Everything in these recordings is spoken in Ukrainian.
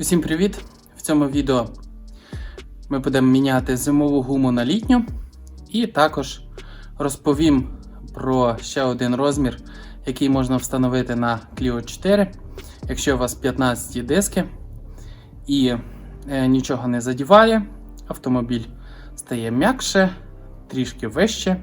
Усім привіт! В цьому відео ми будемо міняти зимову гуму на літню і також розповім про ще один розмір, який можна встановити на Clio 4, якщо у вас 15 диски і е, нічого не задіває, автомобіль стає м'якше, трішки вище.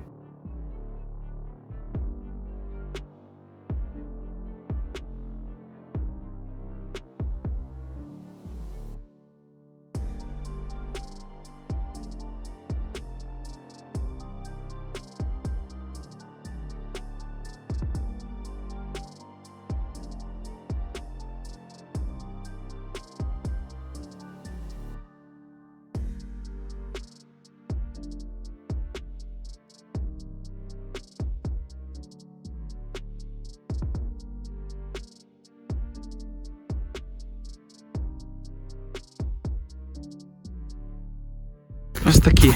Ось такі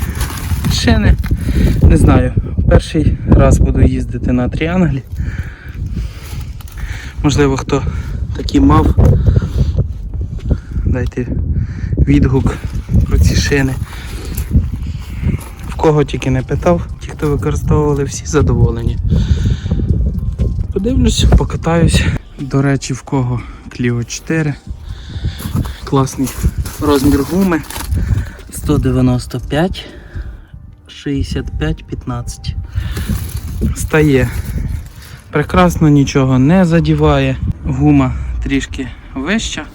шини. Не знаю, перший раз буду їздити на тріанглі. Можливо, хто такі мав. Дайте відгук про ці шини. В кого тільки не питав, ті, хто використовували, всі задоволені. Подивлюсь, покатаюсь. До речі, в кого Clio 4. Класний розмір гуми. 195 65 15. Стає. Прекрасно нічого не задіває. Гума трішки вища.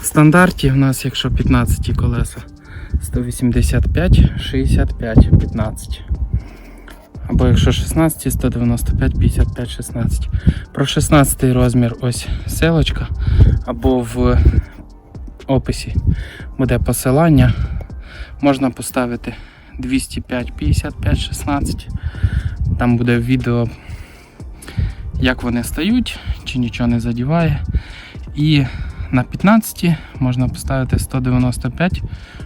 В стандарті в нас, якщо 15 колеса, 185, 65, 15. Або якщо 16, 195, 55, 16. Про 16 розмір ось селочка. Або в описі буде посилання. Можна поставити 205, 55, 16. Там буде відео, як вони стають, чи нічого не задіває. І на 15 можна поставити 195,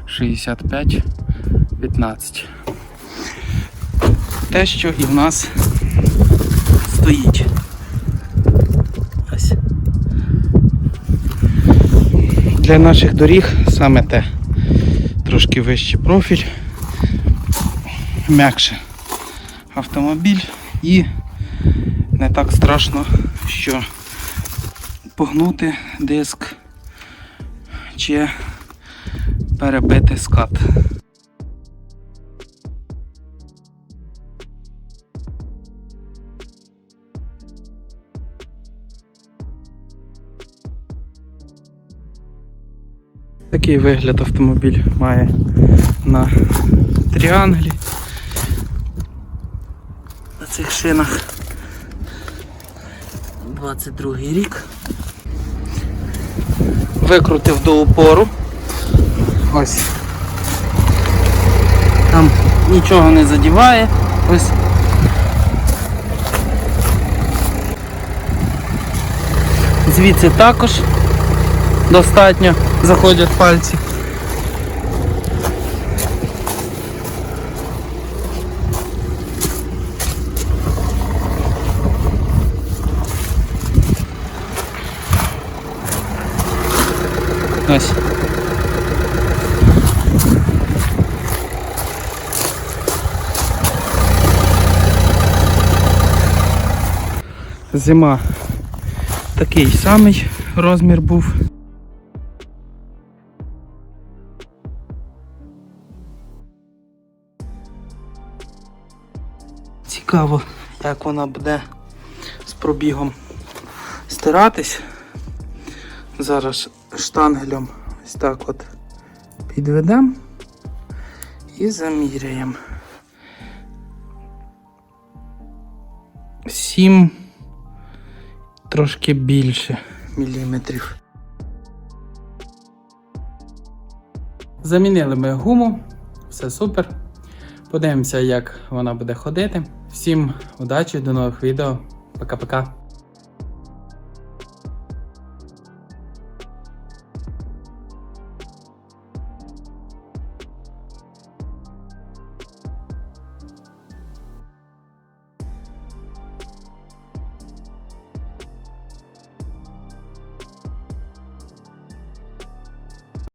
65, 15. Те, що і в нас стоїть. Ось. Для наших доріг саме те. Трошки вищий профіль, м'якше автомобіль і не так страшно, що погнути диск чи перебити скат. Такий вигляд автомобіль має на тріанглі. На цих шинах 22 рік. Викрутив до упору. Ось. Там нічого не задіває. Ось. Звідси також достатньо заходять пальці. Ось. Зима такий самий розмір був. Цікаво, як вона буде з пробігом стиратись. Зараз штангелем ось так от підведемо і заміряємо. 7 трошки більше міліметрів. Замінили ми гуму, все супер. Подивимося, як вона буде ходити. Всім удачі, до нових відео. Пока-пока.